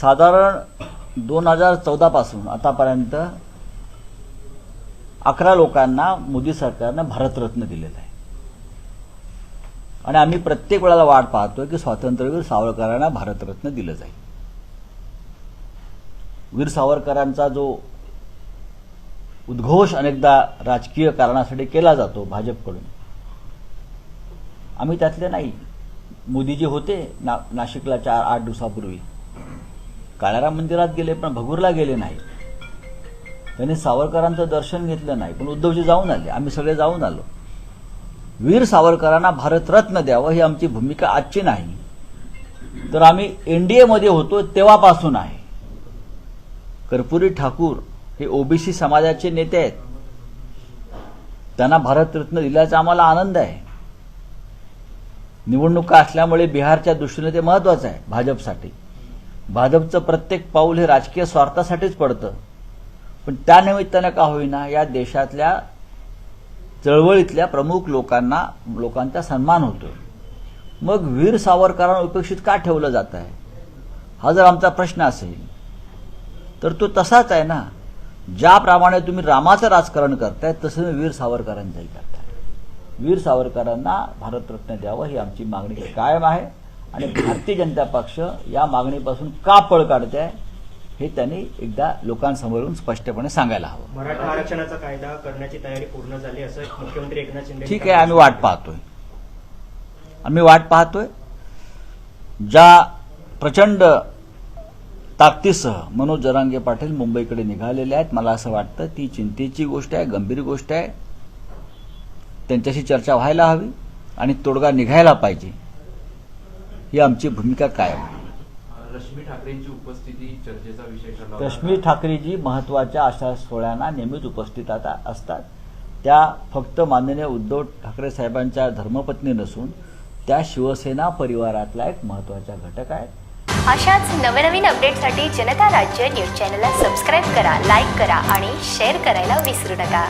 साधारण दोन हजार चौदापासून आतापर्यंत अकरा लोकांना मोदी सरकारनं भारतरत्न दिलेलं आहे. आणि आम्ही प्रत्येक वेळेला वाट पाहतोय की स्वातंत्र्यवीर सावरकरांना भारतरत्न दिलं जाईल. वीर सावरकरांचा जो उद्घोष अनेकदा राजकीय कारणासाठी केला जातो भाजपकडून आम्ही त्यातले नाही. मोदीजी होते ना नाशिकला चार आठ दिवसापूर्वी. काळाराम मंदिरात गेले पण भगूरला गेले नाही. त्यांनी सावरकरांचं दर्शन घेतलं नाही पण उद्धवजी जाऊन आले. आम्ही सगळे जाऊन आलो. वीर सावरकरांना भारतरत्न द्यावं ही आमची भूमिका आजची नाही. तर आम्ही एनडीएमध्ये होतो तेव्हापासून आहे. कर्पुरी ठाकूर हे ओबीसी समाजाचे नेते आहेत. त्यांना भारतरत्न दिल्याचा आम्हाला आनंद आहे. निवडणुका असल्यामुळे बिहारच्या दृष्टीने ते महत्वाचं आहे भाजपसाठी. भाजपचं प्रत्येक पाऊल हे राजकीय स्वार्थासाठीच पडतं. पण त्यानिमित्तानं का होईना या देशातल्या चळवळीतल्या प्रमुख लोकांना लोकांचा सन्मान होतो मग वीर सावरकरांना उपेक्षित का ठेवलं जात आहे? हा जर आमचा प्रश्न असेल तर तो तसाच आहे ना. ज्याप्रमाणे तुम्ही रामाचं राजकारण करताय तसं तुम्ही वीर सावरकरांचंही करताय. वीर सावरकरांना भारतरत्न द्यावं ही आमची मागणी कायम आहे. आणि भारतीय जनता पक्ष या मागणीपासून का पळ काढते हे त्यांनी एकदा लोकांसमोरून स्पष्टपणे सांगायला हवं. मराठा आरक्षणाचा कायदा करण्याची तयारी पूर्ण झाली असं मुख्यमंत्री एकनाथ शिंदे ठीक आहे आम्ही वाट पाहतोय. आम्ही वाट पाहतोय. ज्या प्रचंड ताकदीसह मनोज जरांगे पाटील मुंबईकडे निघालेले आहेत मला असं वाटतं ती चिंतेची गोष्ट आहे गंभीर गोष्ट आहे. त्यांच्याशी चर्चा व्हायला हवी आणि तोडगा निघायला पाहिजे. ही आमची भूमिका कायम. आहे रश्मी ठाकरेंची उपस्थिती चर्चेचा विषय ठरला. रश्मी ठाकरेजी महत्त्वाच्या अशा सोहळ्यांना नेहमीच उपस्थित आता असतात. त्या फक्त माननीय उद्धव ठाकरे साहेबांच्या धर्मपत्नी नसून त्या शिवसेना परिवारातला एक महत्त्वाच्या घटक आहेत. अशाच नवनवीन अपडेटसाठी जनता राज्य न्यूज चॅनलला सबस्क्राईब करा लाईक करा आणि शेअर करायला विसरू नका.